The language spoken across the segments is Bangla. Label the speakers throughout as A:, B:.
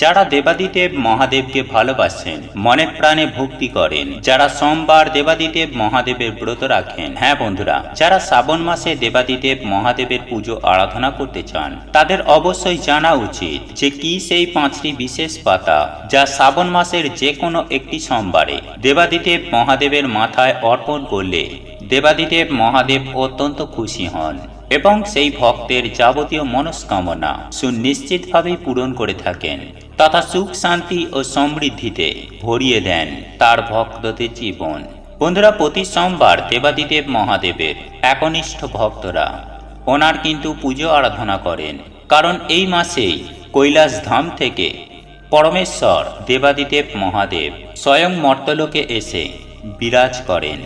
A: যারা দেবাদিদেব মহাদেবকে ভালোবাসেন, মনে প্রাণে ভক্তি করেন। যারা সোমবার দেবাদিদেব মহাদেবের ব্রত রাখেন হ্যাঁ বন্ধুরা, যারা শ্রাবণ মাসে দেবাদিদেব মহাদেবের পুজো আরাধনা করতে চান, তাদের অবশ্যই জানা উচিত যে কি সেই পাঁচটি বিশেষ পাতা যা শ্রাবণ মাসের যে কোনো একটি সোমবারে দেবাদিদেব মহাদেবের মাথায় অর্পণ করলে দেবাদিদেব মহাদেব অত্যন্ত খুশি হন এবং সেই ভক্তের যাবতীয় মনস্কামনা সুনিশ্চিতভাবেই পূরণ করে থাকেন। তথা সুখ, শান্তি ও সমৃদ্ধিতে ভরিয়ে দেন তার ভক্তদের জীবন। বন্ধুরা, প্রতি সোমবার দেবাদিদেব মহাদেবের একনিষ্ঠ ভক্তরা ওনার কিন্তু পুজো আরাধনা করেন। কারণ এই মাসেই কৈলাস ধাম থেকে পরমেশ্বর দেবাদিদেব মহাদেব স্বয়ং মর্তলোকে এসে বিরাজ করেন।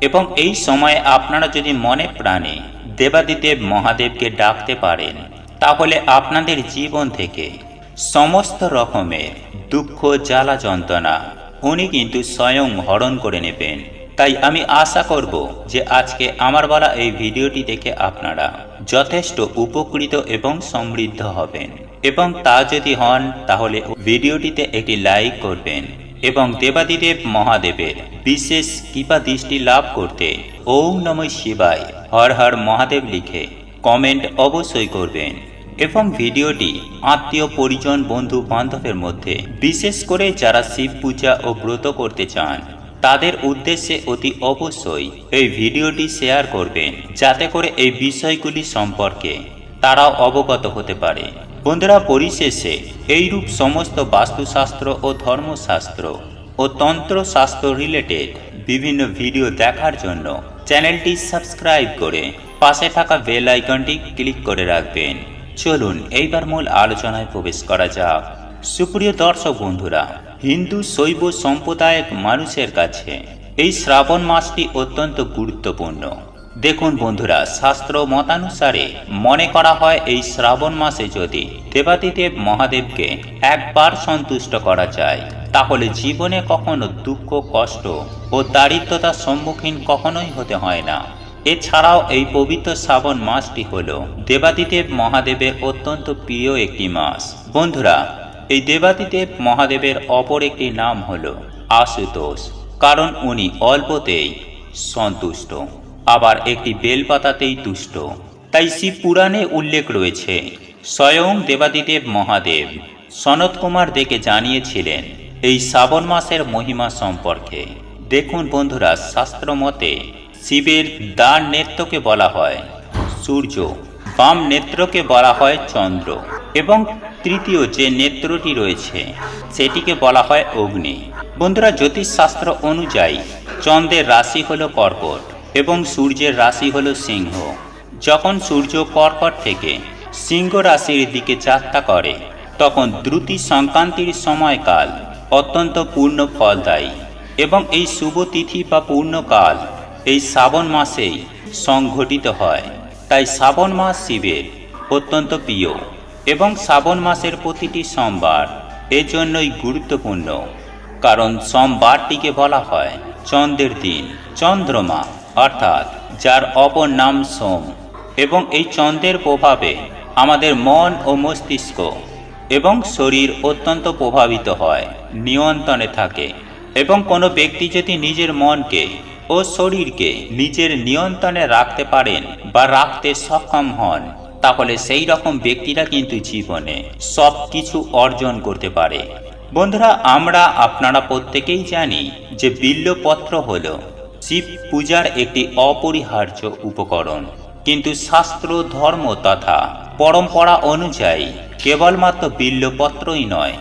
A: এবং এই সময়ে আপনারা যদি মনে প্রাণে দেবাদিদেব মহাদেবকে ডাকতে পারেন, তাহলে আপনাদের জীবন থেকে সমস্ত রকমের দুঃখ, জ্বালা, যন্ত্রণা উনি কিন্তু স্বয়ং হরণ করে নেবেন। তাই আমি আশা করব যে আজকে আমার বলা এই ভিডিওটি দেখে আপনারা যথেষ্ট উপকৃত এবং সমৃদ্ধ হবেন। এবং তা যদি হন, তাহলে ভিডিওটিতে একটি লাইক করবেন এবং দেবাদিদেব মহাদেবের বিশেষ কৃপা দৃষ্টি লাভ করতে ওম নম শিবায় হর হর মহাদেব লিখে কমেন্ট অবশ্যই করবেন। এবং ভিডিওটি আত্মীয়, পরিজন, বন্ধু, বান্ধবের মধ্যে, বিশেষ করে যারা শিব পূজা ও ব্রত করতে চান, তাদের উদ্দেশ্যে অতি অবশ্যই এই ভিডিওটি শেয়ার করবেন। যাতে করে এই বিষয়গুলি সম্পর্কে তারাও অবগত হতে পারে। বন্ধুরা, পরিশেষে এইরূপ সমস্ত বাস্তুশাস্ত্র ও ধর্মশাস্ত্র ও তন্ত্রশাস্ত্র রিলেটেড বিভিন্ন ভিডিও দেখার জন্য চ্যানেলটি সাবস্ক্রাইব করে পাশে থাকা বেল আইকনটি ক্লিক করে রাখবেন। চলুন এইবার মূল আলোচনায় প্রবেশ করা যাক। সুপ্রিয় দর্শক বন্ধুরা, হিন্দু শৈব সম্প্রদায়ক মানুষের কাছে এই শ্রাবণ মাসটি অত্যন্ত গুরুত্বপূর্ণ। দেখুন বন্ধুরা, শাস্ত্র মতানুসারে মনে করা হয় এই শ্রাবণ মাসে যদি দেবাদিদেব মহাদেবকে একবার সন্তুষ্ট করা যায়, তাহলে জীবনে কখনো দুঃখ, কষ্ট ও দারিদ্রতার সম্মুখীন কখনোই হতে হয় না। এছাড়াও এই পবিত্র শ্রাবণ মাসটি হল দেবাদিদেব মহাদেবের অত্যন্ত প্রিয় একটি মাস। বন্ধুরা, এই দেবাদিদেব মহাদেবের অপর একটি নাম হল আশুতোষ, কারণ উনি অল্পতেই সন্তুষ্ট, আবার একটি বেলপাতাতেই তুষ্ট। তাই শিব পুরাণে উল্লেখ রয়েছে, স্বয়ং দেবাদিদেব মহাদেব সনত কুমার দেখে জানিয়েছিলেন এই শ্রাবণ মাসের মহিমা সম্পর্কে। দেখুন বন্ধুরা, শাস্ত্র মতে শিবের দ্বার নেত্রকে বলা হয় সূর্য, বাম নেত্রকে বলা হয় চন্দ্র এবং তৃতীয় যে নেত্রটি রয়েছে সেটিকে বলা হয় অগ্নি। বন্ধুরা, জ্যোতিষশাস্ত্র অনুযায়ী চন্দ্রের রাশি হল কর্কট এবং সূর্যের রাশি হল সিংহ। যখন সূর্য কর্কট থেকে সিংহ রাশির দিকে যাত্রা করে, তখন দ্রুতি সংক্রান্তির সময়কাল অত্যন্ত পূর্ণ ফলদায়ী এবং এই শুভ তিথি বা পূর্ণকাল এই শ্রাবণ মাসেই সংঘটিত হয়। তাই শ্রাবণ মাস শিবের অত্যন্ত প্রিয় এবং শ্রাবণ মাসের প্রতিটি সোমবার এজন্যই গুরুত্বপূর্ণ। কারণ সোমবারটিকে বলা হয় চন্দ্রের দিন, চন্দ্রমা, অর্থাৎ যার অপর নাম সোম। এবং এই চন্দ্রের প্রভাবে আমাদের মন ও মস্তিষ্ক এবং শরীর অত্যন্ত প্রভাবিত হয়, নিয়ন্ত্রণে থাকে এবং কোনো ব্যক্তি যদি নিজের মনকে ও শরীরকে নিজের নিয়ন্ত্রণে রাখতে পারেন বা রাখতে সক্ষম হন, তাহলে সেই রকম ব্যক্তিরা কিন্তু জীবনে সব কিছু অর্জন করতে পারে। বন্ধুরা, আমরা আপনারা প্রত্যেকেই জানি যে বিল্লপত্র হল শিব পূজার একটি অপরিহার্য উপকরণ। কিন্তু শাস্ত্র, ধর্ম তথা পরম্পরা অনুযায়ী কেবলমাত্র বিল্লপত্রই নয়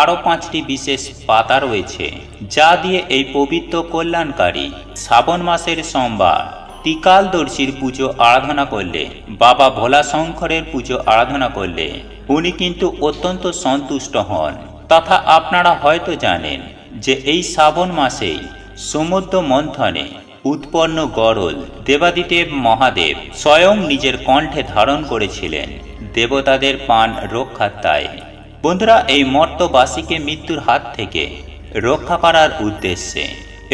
A: আরও পাঁচটি বিশেষ পাতা রয়েছে, যা দিয়ে এই পবিত্র কল্যাণকারী শ্রাবণ মাসের সোমবার ত্রিকালদর্শীর পুজো আরাধনা করলে, বাবা ভোলা শঙ্করের পুজো আরাধনা করলে উনি কিন্তু অত্যন্ত সন্তুষ্ট হন। তথা আপনারা হয়তো জানেন যে এই শ্রাবণ মাসেই সমুদ্র মন্থনে উৎপন্ন গরল দেবাদিদেব মহাদেব স্বয়ং নিজের কণ্ঠে ধারণ করেছিলেন, দেবতাদের পান রক্ষার্থায় বন্ধুরা, এই মর্তবাসীকে মৃত্যুর হাত থেকে রক্ষা করার উদ্দেশ্যে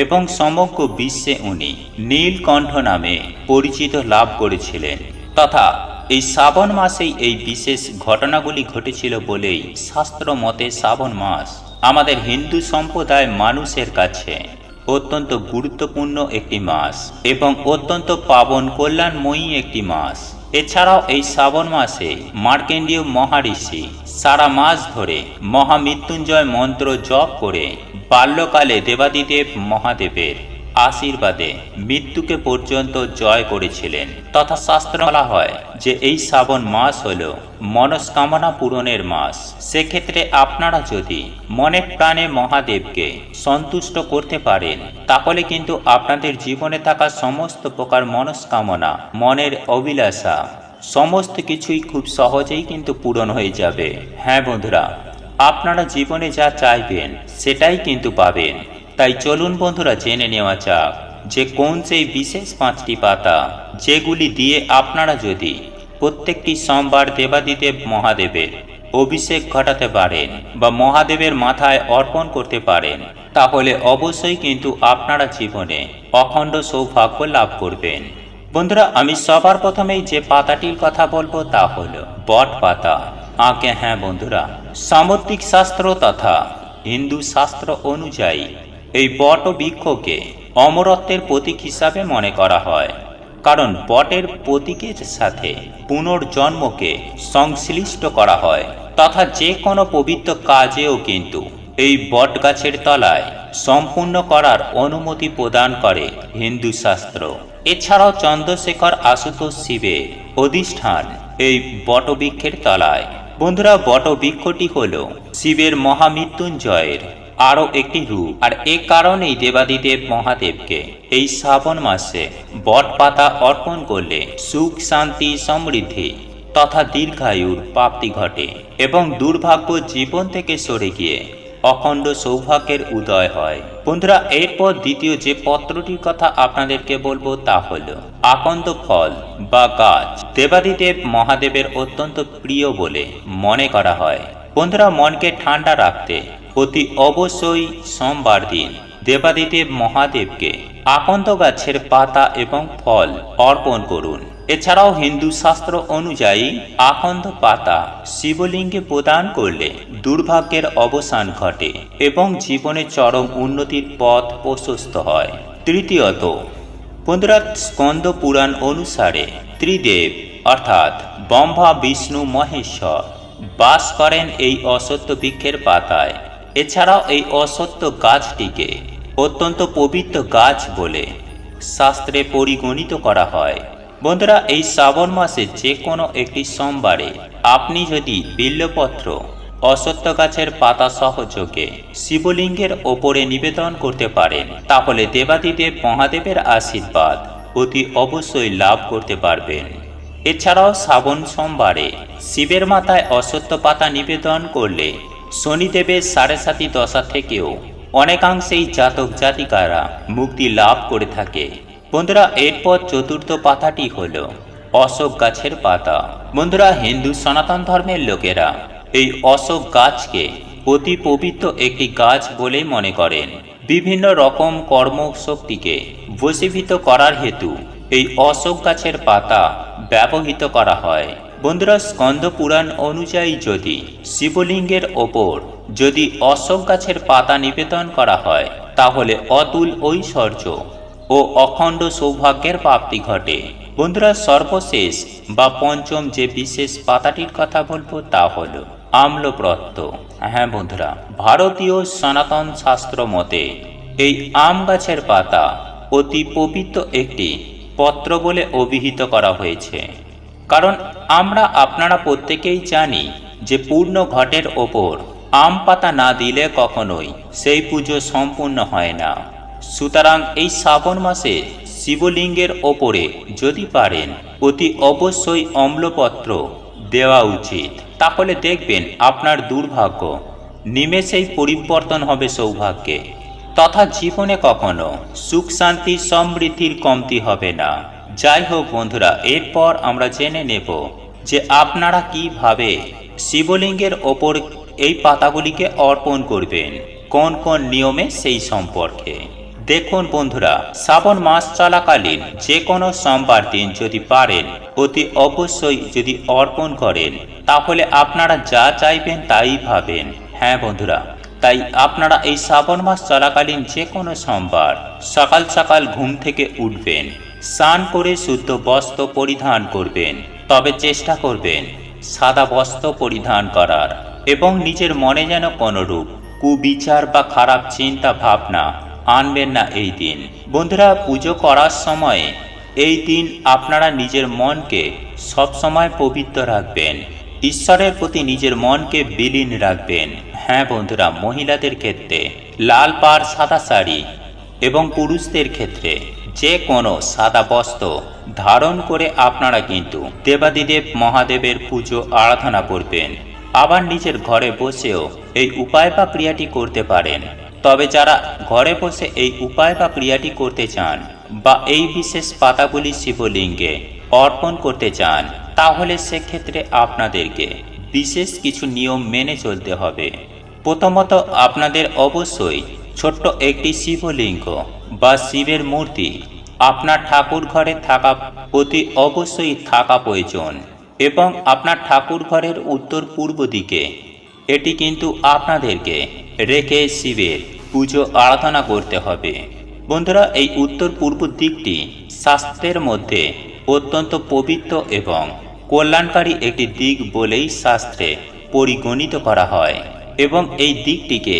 A: এবং সমগ্র বিশ্বে উনি নীলকণ্ঠ নামে পরিচিত লাভ করেছিলেন তথা এই শ্রাবণ মাসেই এই বিশেষ ঘটনাগুলি ঘটেছিল বলেই শাস্ত্র মতে শ্রাবণ মাস আমাদের হিন্দু সম্প্রদায় মানুষের কাছে অত্যন্ত গুরুত্বপূর্ণ একটি মাস এবং অত্যন্ত পাবন কল্যাণময়ী একটি মাস। এছাড়াও এই শ্রাবণ মাসে মার্কেন্ডীয় মহারিষি সারা মাস ধরে মহামৃত্যুঞ্জয় মন্ত্র জপ করে বাল্যকালে দেবাদিদেব মহাদেবের আশীর্বাদে মৃত্যুকে পর্যন্ত জয় করেছিলেন। তথা শাস্ত্র বলা হয় যে এই শ্রাবণ মাস হল মনস্কামনা পূরণের মাস। সেক্ষেত্রে আপনারা যদি মনে প্রাণে মহাদেবকে সন্তুষ্ট করতে পারেন, তাহলে কিন্তু আপনাদের জীবনে থাকা সমস্ত প্রকার মনস্কামনা, মনের অভিলাষা, সমস্ত কিছুই খুব সহজেই কিন্তু পূরণ হয়ে যাবে। হ্যাঁ বন্ধুরা, আপনারা জীবনে যা চাইবেন, সেটাই কিন্তু পাবেন। তাই চলুন বন্ধুরা জেনে নেওয়া যাক যে কোন সেই বিশেষ পাঁচটি পাতা যেগুলি দিয়ে আপনারা যদি প্রত্যেকটি সোমবার দেবাদিদেব মহাদেবের অভিষেক ঘটাতে পারেন বা মহাদেবের মাথায় অর্পণ করতে পারেন, তাহলে অবশ্যই কিন্তু আপনারা জীবনে অখণ্ড সৌভাগ্য লাভ করবেন। বন্ধুরা, আমি সবার প্রথমেই যে পাতাটির কথা বলব তা হল বট পাতা। আগে হ্যাঁ বন্ধুরা সামুদ্রিক শাস্ত্র তথা হিন্দু শাস্ত্র অনুযায়ী এই বট বৃক্ষকে অমরত্বের প্রতীক হিসাবে মনে করা হয়, কারণ বটের প্রতীকের সাথে পুনর্জন্মকে সংশ্লিষ্ট করা হয়, তথা যে কোনো পবিত্র কাজেও কিন্তু এই বট গাছের তলায় সম্পূর্ণ করার অনুমতি প্রদান করে হিন্দু শাস্ত্র। এছাড়াও চন্দ্রশেখর আশুতোষ শিবের অধিষ্ঠান এই বটবৃক্ষের তলায়। বন্ধুরা বটবৃক্ষটি হল শিবের মহামৃত্যুঞ্জয়ের আরও একটি রূপ। আর এ কারণেই দেবাদিদেব মহাদেবকে এই শ্রাবণ মাসে বট পাতা অর্পণ করলে সুখ, শান্তি, সমৃদ্ধি তথা দীর্ঘায়ুর প্রাপ্তি ঘটে এবং দুর্ভাগ্য জীবন থেকে সরে গিয়ে অখণ্ড সৌভাগ্যের উদয় হয়। বন্ধুরা, এরপর দ্বিতীয় যে পত্রটির কথা আপনাদেরকে বলব তা হল আকন্দ ফল বা গাছ। দেবাদিদেব মহাদেবের অত্যন্ত প্রিয় বলে মনে করা হয়। বন্ধুরা, মনকে ঠান্ডা রাখতে অতি অবশ্যই সোমবার দিন দেবাদিদেব মহাদেবকে আকন্দ গাছের পাতা এবং ফল অর্পণ করুন। এছাড়াও হিন্দু শাস্ত্র অনুযায়ী আকন্দ পাতা শিবলিঙ্গে প্রদান করলে দুর্ভাগ্যের অবসান ঘটে এবং জীবনে চরম উন্নতির পথ প্রশস্ত হয়। তৃতীয়ত বন্ধুরা স্কন্দ পুরাণ অনুসারে ত্রিদেব অর্থাৎ ব্রহ্মা, বিষ্ণু, মহেশ্বর বাস করেন এই অসত্য বৃক্ষের পাতায়। এছাড়াও এই অসত্য গাছটিকে অত্যন্ত পবিত্র গাছ বলে শাস্ত্রে পরিগণিত করা হয়। বন্ধুরা, এই শ্রাবণ মাসে যে কোনো একটি সোমবারে আপনি যদি বিল্লপত্র, অসত্য গাছের পাতা সহযোগে শিবলিঙ্গের ওপরে নিবেদন করতে পারেন, তাহলে দেবাদিদেব মহাদেবের আশীর্বাদ অতি অবশ্যই লাভ করতে পারবেন। এছাড়াও শ্রাবণ সোমবারে শিবের মাথায় অসত্য পাতা নিবেদন করলে শনিদেবের সাড়ে সাতি দশা থেকেও অনেকাংশেই জাতক জাতিকারা মুক্তি লাভ করে থাকে। বন্ধুরা, এরপর চতুর্থ পাতাটি হল অশোক গাছের পাতা। বন্ধুরা, হিন্দু সনাতন ধর্মের লোকেরা এই অশোক গাছকে অতি পবিত্র একটি গাছ বলে মনে করেন। বিভিন্ন রকম কর্মশক্তিকে বসীভূত করার হেতু এই অশোক গাছের পাতা ব্যবহৃত করা হয়। বন্ধুরা স্কন্দ পুরাণ অনুযায়ী যদি শিবলিঙ্গের ওপর যদি অশোক গাছের পাতা নিবেদন করা হয়, তাহলে অতুল ঐশ্বর্য ও অখণ্ড সৌভাগ্যের প্রাপ্তি ঘটে। বন্ধুরা, সর্বশেষ বা পঞ্চম যে বিশেষ পাতাটির কথা বলব, তা হল আম্লপ্রত্য হ্যাঁ বন্ধুরা, ভারতীয় সনাতন শাস্ত্র মতে এই আম গাছের পাতা অতি পবিত্র একটি পত্র বলে অভিহিত করা হয়েছে। কারণ আমরা আপনারা প্রত্যেকেই জানি যে পূর্ণ ঘটের ওপর আম পাতা না দিলে কখনোই সেই পুজো সম্পূর্ণ হয় না। সুতরাং এই শ্রাবণ মাসে শিবলিঙ্গের ওপরে যদি পারেন অতি অবশ্যই অম্লপত্র দেওয়া উচিত। তাহলে দেখবেন আপনার দুর্ভাগ্য, নিমেষেই পরিবর্তন হবে সৌভাগ্যে। তথা জীবনে কখনো সুখ শান্তি সমৃদ্ধির কমতি হবে না। যাই হোক বন্ধুরা, এরপর আমরা জেনে নেব যে আপনারা কীভাবে শিবলিঙ্গের ওপর এই পাতাগুলিকে অর্পণ করবেন, কোন কোন নিয়মে সেই সম্পর্কে। দেখুন বন্ধুরা, শ্রাবণ মাস চলাকালীন যে কোনো সোমবার দিন যদি পারেন, অতি অবশ্যই যদি অর্পণ করেন, তাহলে আপনারা যা চাইবেন তাই পাবেন হ্যাঁ বন্ধুরা, তাই আপনারা এই শ্রাবণ মাস চলাকালীন যে কোনো সোমবার সকাল সকাল ঘুম থেকে উঠবেন স্নান করে শুদ্ধ বস্ত্র পরিধান করবেন, তবে চেষ্টা করবেন সাদা বস্ত্র পরিধান করার, এবং নিজের মনে যেন কোনরূপ কুবিচার বা খারাপ চিন্তা ভাবনা আনবেন না এই দিন। বন্ধুরা, পুজো করার সময়ে এই দিন আপনারা নিজের মনকে সবসময় পবিত্র রাখবেন, ঈশ্বরের প্রতি নিজের মনকে বিলীন রাখবেন। হ্যাঁ বন্ধুরা, মহিলাদের ক্ষেত্রে লাল পাড়, সাদা শাড়ি এবং পুরুষদের ক্ষেত্রে যে কোনো সাদা বস্ত্র ধারণ করে আপনারা কিন্তু দেবাদিদেব মহাদেবের পুজো আরাধনা করবেন। আবার নিজের ঘরে বসেও এই উপায় বা ক্রিয়াটি করতে পারেন। তবে যারা ঘরে বসে এই উপায় বা ক্রিয়াটি করতে চান বা এই বিশেষ পাতাগুলি শিবলিঙ্গে অর্পণ করতে চান, তাহলে সেক্ষেত্রে আপনাদেরকে বিশেষ কিছু নিয়ম মেনে চলতে হবে। প্রথমত আপনাদের অবশ্যই ছোট্ট একটি শিবলিঙ্গ বা শিবের মূর্তি। আপনার ঠাকুর ঘরে থাকা অতি অবশ্যই থাকা প্রয়োজন এবং আপনার ঠাকুর ঘরের উত্তর পূর্ব দিকে। এটি কিন্তু আপনাদেরকে রেখে শিবের পুজো আরাধনা করতে হবে। বন্ধুরা, এই উত্তর পূর্ব দিকটি শাস্ত্রের মধ্যে অত্যন্ত পবিত্র এবং কল্যাণকারী একটি দিক বলেই শাস্ত্রে পরিগণিত করা হয় এবং এই দিকটিকে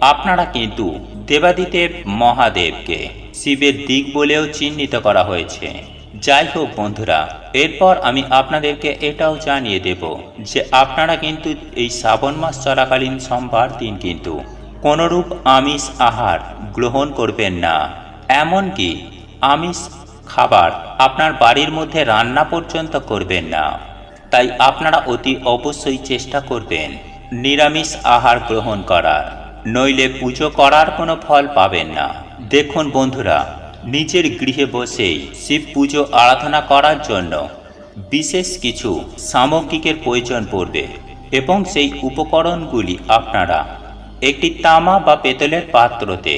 A: আপনারা কিন্তু দেবাদিদেব মহাদেবকে শিবের দিক বলেও চিহ্নিত করা হয়েছে। যাই হোক বন্ধুরা, এরপর আমি আপনাদেরকে এটাও জানিয়ে দেব যে আপনারা কিন্তু এই শ্রাবণ মাস চলাকালীন সোমবার দিন কিন্তু কোনরূপ আমিষ আহার গ্রহণ করবেন না। এমনকি আমিষ খাবার আপনার বাড়ির মধ্যে রান্না পর্যন্ত করবেন না। তাই আপনারা অতি অবশ্যই চেষ্টা করবেন নিরামিষ আহার গ্রহণ করার। নইলে পুজো করার কোনো ফল পাবেন না। দেখুন বন্ধুরা, নিজের গৃহে বসেই শিব পুজো আরাধনা করার জন্য বিশেষ কিছু সামগ্রিকের প্রয়োজন পড়বে এবং সেই উপকরণগুলি আপনারা একটি তামা বা পেতলের পাত্রতে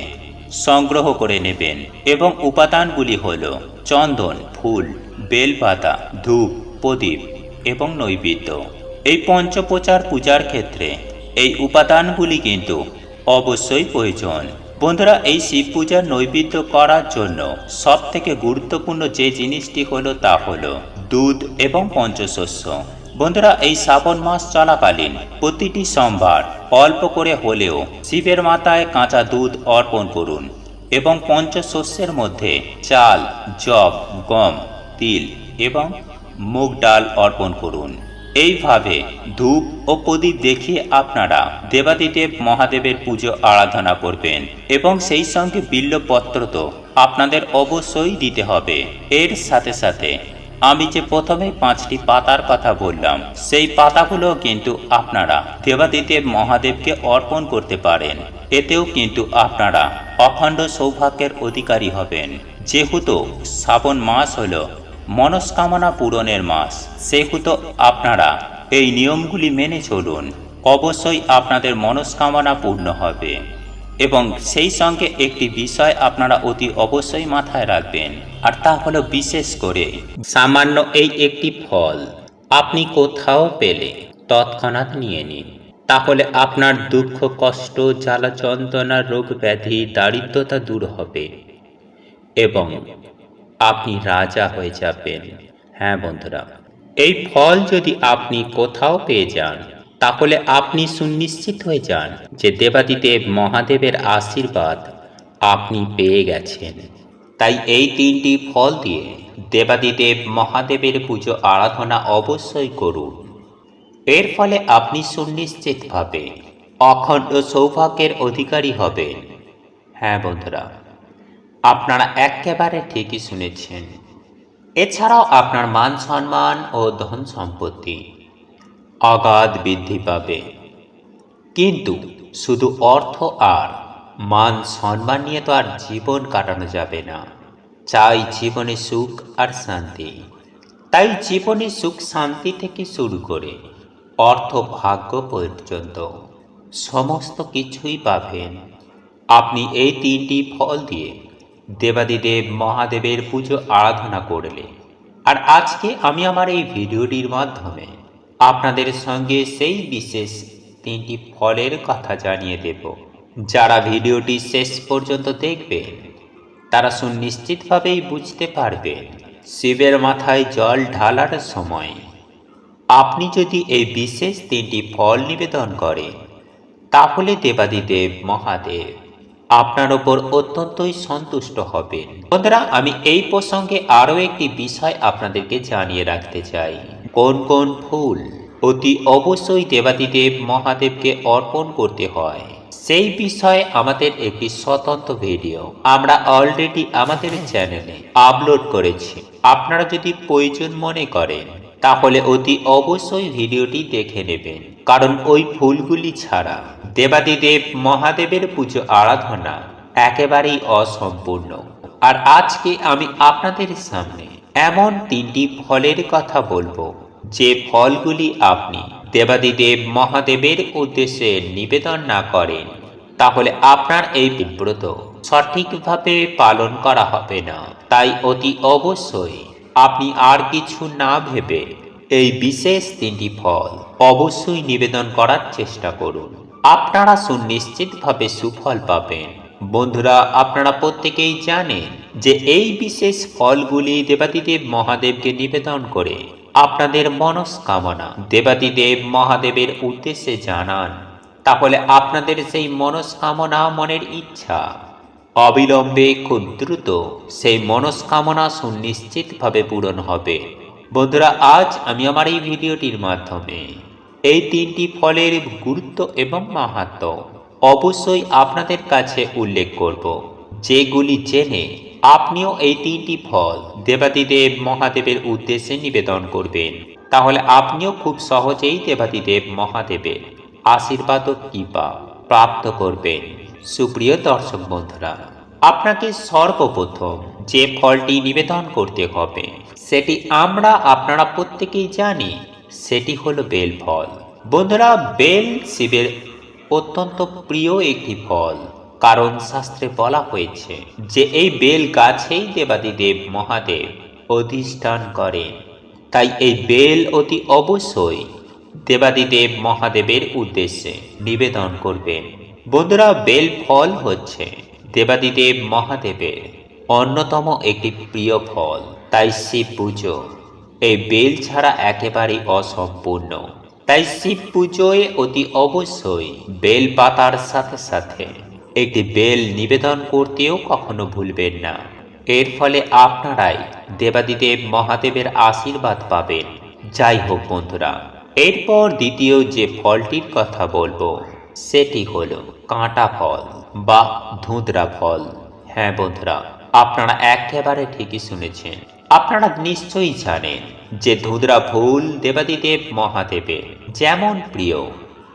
A: সংগ্রহ করে নেবেন এবং উপাদানগুলি হল চন্দন, ফুল, বেলপাতা, ধূপ, প্রদীপ এবং নৈবেদ্য। এই পঞ্চপ্রচার পূজার ক্ষেত্রে এই উপাদানগুলি কিন্তু অবশ্যই প্রয়োজন। বন্ধুরা, এই শিব পূজার নৈবেদ্য করার জন্য সব থেকে গুরুত্বপূর্ণ যে জিনিসটি হলো তা হলো দুধ এবং পঞ্চশস্য। বন্ধুরা, এই শ্রাবণ মাস চলাকালীন প্রতিটি সোমবার অল্প করে হলেও শিবের মাথায় কাঁচা দুধ অর্পণ করুন এবং পঞ্চশস্যের মধ্যে চাল জব গম, তিল এবং মুগ ডাল অর্পণ করুন। এইভাবে ধূপ ও প্রদীপ দেখিয়ে আপনারা দেবাদিদেব মহাদেবের পুজো আরাধনা করবেন এবং সেই সঙ্গে বিল্লপত্র তো আপনাদের অবশ্যই দিতে হবে। এর সাথে সাথে আমি যে প্রথমে পাঁচটি পাতার কথা বললাম, সেই পাতাগুলো কিন্তু আপনারা দেবাদিদেব মহাদেবকে অর্পণ করতে পারেন। এতেও কিন্তু আপনারা অখণ্ড সৌভাগ্যের অধিকারী হবেন। যেহেতু শ্রাবণ মাস হলো মনস্কামনা পূরণের মাস। সেহেতু আপনারা এই নিয়মগুলি মেনে চলুন। অবশ্যই আপনাদের মনস্কামনা পূর্ণ হবে। এবং সেই সঙ্গে একটি বিষয় আপনারা অতি অবশ্যই মাথায় রাখবেন, আর তা হলো বিশেষ করে সামান্য এই একটি ফল। আপনি কোথাও পেলে তৎক্ষণাৎ নিয়ে নিন। তাহলে আপনার দুঃখ, কষ্ট, জ্বালা, যন্ত্রণা, রোগ ব্যাধি, দারিদ্রতা দূর হবে। এবং আপনি রাজা হয়ে যাবেন। হ্যাঁ বন্ধুরা, এই ফল যদি আপনি কোথাও পেয়ে যান, তাহলে আপনি সুনিশ্চিত হয়ে যান যে দেবাদিদেব মহাদেবের আশীর্বাদ আপনি পেয়ে গেছেন। তাই এই তিনটি ফল দিয়ে দেবাদিদেব মহাদেবের পুজো আরাধনা অবশ্যই করুন। এর ফলে আপনি সুনিশ্চিতভাবে অখণ্ড সৌভাগ্যের অধিকারী হবেন। হ্যাঁ বন্ধুরা আপনারা একেবারে ঠিকই শুনেছেন। এছাড়াও আপনার মান সম্মান ও ধন সম্পত্তি অগাধ বৃদ্ধি পাবে। কিন্তু শুধু অর্থ আর মান সম্মান নিয়ে তো আর জীবন কাটানো যাবে না। চাই জীবনে সুখ আর শান্তি। তাই জীবনে সুখ শান্তি থেকে শুরু করে অর্থ ভাগ্য পর্যন্ত সমস্ত কিছুই পাবেন। আপনি এই তিনটি ফল দিয়ে দেবাদিদেব মহাদেবের পুজো আরাধনা করলে। আর আজকে আমি আমার এই ভিডিওটির মাধ্যমে আপনাদের সঙ্গে সেই বিশেষ তিনটি ফলের কথা জানিয়ে দেব। যারা ভিডিওটি শেষ পর্যন্ত দেখবেন, তারা সুনিশ্চিতভাবেই বুঝতে পারবেন, শিবের মাথায় জল ঢালার সময় আপনি যদি এই বিশেষ তিনটি ফল নিবেদন করেন, তাহলে দেবাদিদেব মহাদেব আপনার ওপর অত্যন্তই সন্তুষ্ট হবেন। বন্ধুরা, আমি এই প্রসঙ্গে আরও একটি বিষয় আপনাদেরকে জানিয়ে রাখতে চাই। কোন কোন ফুল অতি অবশ্যই দেবাদিদেব মহাদেবকে অর্পণ করতে হয়, সেই বিষয়ে আমাদের একটি স্বতন্ত্র ভিডিও। আমরা অলরেডি আমাদের চ্যানেলে আপলোড করেছি। আপনারা যদি প্রয়োজন মনে করেন, তাহলে অতি অবশ্যই ভিডিওটি দেখে নেবেন। কারণ ওই ফুলগুলি ছাড়া দেবাদিদেব মহাদেবের পুজো আরাধনা একেবারেই অসম্পূর্ণ। আর আজকে আমি আপনাদের সামনে এমন তিনটি ফলের কথা বলব, যে ফলগুলি আপনি দেবাদিদেব মহাদেবের উদ্দেশ্যে নিবেদন না করেন, তাহলে আপনার এই বিব্রত সঠিকভাবে পালন করা হবে না। তাই অতি অবশ্যই আপনি আর কিছু না ভেবে এই বিশেষ তিনটি ফল অবশ্যই নিবেদন করার চেষ্টা করুন। আপনারা সুনিশ্চিতভাবে সুফল পাবেন। বন্ধুরা, আপনারা প্রত্যেকেই জানেন যে এই বিশেষ ফলগুলি দেবাদিদেব মহাদেবকে নিবেদন করে আপনাদের মনস্কামনা দেবাদিদেব মহাদেবের উদ্দেশ্যে জানান। তাহলে আপনাদের সেই মনস্কামনা, মনের ইচ্ছা অবিলম্বে খুব দ্রুত সেই মনস্কামনা সুনিশ্চিতভাবে পূরণ হবে। বন্ধুরা, আজ আমি আমার এই ভিডিওটির মাধ্যমে এই তিনটি ফলের গুরুত্ব এবং মাহাত্ম অবশ্যই আপনাদের কাছে উল্লেখ করব, যেগুলি জেনে আপনিও এই তিনটি ফল দেবাদিদেব মহাদেবের উদ্দেশ্যে নিবেদন করবেন। তাহলে আপনিও খুব সহজেই দেবাদিদেব মহাদেবের আশীর্বাদ ও কৃপা প্রাপ্ত করবেন। সুপ্রিয় দর্শক বন্ধুরা, আপনাকে সর্বপ্রথম যে ফলটি নিবেদন করতে হবে, সেটি আমরা আপনারা প্রত্যেকেই জানি সেটি হলো বেল ফল। বন্ধুরা, বেল শিবের অত্যন্ত প্রিয় একটি ফল। কারণ শাস্ত্রে বলা হয়েছে যে, এই বেল গাছেই দেবাদিদেব মহাদেব অধিষ্ঠান করেন। তাই এই বেল অতি অবশ্যই দেবাদিদেব মহাদেবের উদ্দেশ্যে নিবেদন করবেন। বন্ধুরা, বেল ফল হচ্ছে দেবাদিদেব মহাদেবের অন্যতম একটি প্রিয় ফল। তাই শিব পুজো এই বেল ছাড়া একেবারেই অসম্পূর্ণ। তাই শিব পুজোয় অতি অবশ্যই বেল পাতার সাথে সাথে একটি বেল নিবেদন করতেও কখনো ভুলবেন না। এর ফলে আপনারাই দেবাদিদেব মহাদেবের আশীর্বাদ পাবেন। যাই হোক বন্ধুরা, এরপর দ্বিতীয় যে ফলটির কথা বলব, সেটি হলো কাঁটা ফল বা ধুঁদরা ফল। হ্যাঁ বন্ধুরা, আপনারা একেবারে ঠিকই শুনেছেন। আপনারা নিশ্চয়ই জানেন যে ধুঁদরা ফুল দেবাদিদেব মহাদেবের যেমন প্রিয়,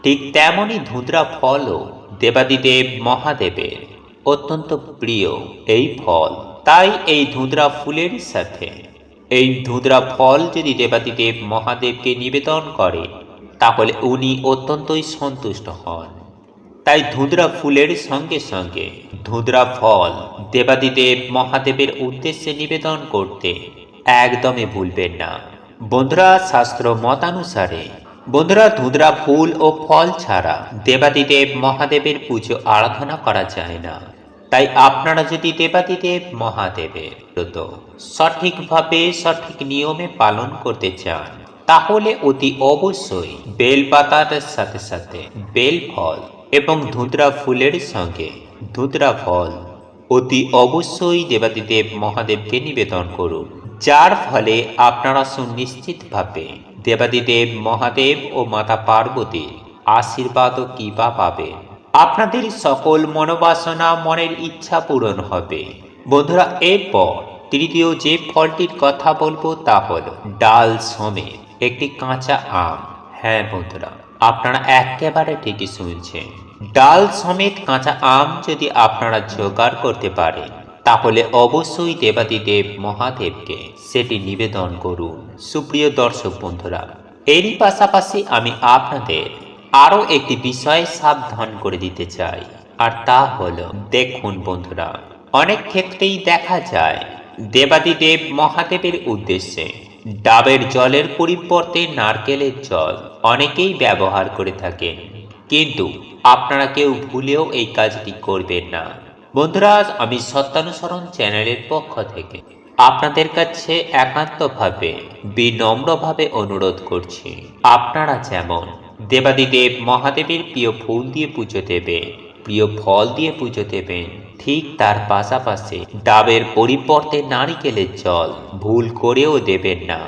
A: ঠিক তেমনই ধুঁদরা ফলও দেবাদিদেব মহাদেবের অত্যন্ত প্রিয় এই ফল। তাই এই ধুঁদরা ফুলের সাথে, এই ধুঁদরা ফল যদি দেবাদিদেব মহাদেবকে নিবেদন করে তাহলে উনি অত্যন্তই সন্তুষ্ট হন। তাই ধুঁদরা ফুলের সঙ্গে সঙ্গে ধুঁদরা ফল দেবাদিদেব মহাদেবের উদ্দেশ্যে নিবেদন করতে একদমই ভুলবেন না। বন্ধুরা, শাস্ত্র মতানুসারে বন্ধুরা ধুঁদরা ফুল ও ফল ছাড়া দেবাদিদেব মহাদেবের পুজো আরাধনা করা যায় না। তাই আপনারা যদি দেবাদিদেব মহাদেবের সঠিকভাবে, সঠিক নিয়মে পালন করতে চান, তাহলে অতি অবশ্যই বেলপাতার সাথে সাথে বেল ফল এবং ধুতরা ফুলের সঙ্গে, ধুতরা ফল। অতি অবশ্যই দেবাদিদেব মহাদেবকে নিবেদন করুন। যার ফলে আপনারা সুনিশ্চিতভাবে দেবাদিদেব, মহাদেব ও মাতা পার্বতীর আশীর্বাদ ও কৃপা পাবে আপনাদের সকল মনোবাসনা, মনের ইচ্ছা পূরণ হবে। বন্ধুরা, এরপর তৃতীয় যে ফলটির কথা বলব তা হল ডাল সমেত একটি কাঁচা আম। হ্যাঁ বন্ধুরা আপনারা একেবারে ঠিকই শুনছেন। ডাল সমেত কাঁচা আম যদি আপনারা জোগাড় করতে পারেন, তাহলে অবশ্যই দেবাদিদেব মহাদেবকে সেটি নিবেদন করুন। সুপ্রিয় দর্শক বন্ধুরা, এরই পাশাপাশি আমি আপনাদের আরও একটি বিষয়ে সাবধান করে দিতে চাই, আর তা হলো, দেখুন বন্ধুরা, অনেক ক্ষেত্রেই দেখা যায়, দেবাদিদেব মহাদেবের উদ্দেশ্যে ডাবের জলের পরিবর্তে নারকেলের জল অনেকেই ব্যবহার করে থাকেন। কিন্তু আপনারা কেউ ভুলেও এই কাজটি করবেন না। বন্ধুরা আমি সত্যানুসরণ চ্যানেলের পক্ষ থেকে আপনাদের কাছে একান্তভাবে, বিনম্রভাবে অনুরোধ করছি, আপনারা যেমন দেবাদিদেব মহাদেবের প্রিয় ফুল দিয়ে পুজো দেবে প্রিয় ফল দিয়ে পুজো দেবেন ঠিক তার পাশাপাশি ডাবের পরিবর্তে নারিকেলের জল ভুল করেও দেবেন না।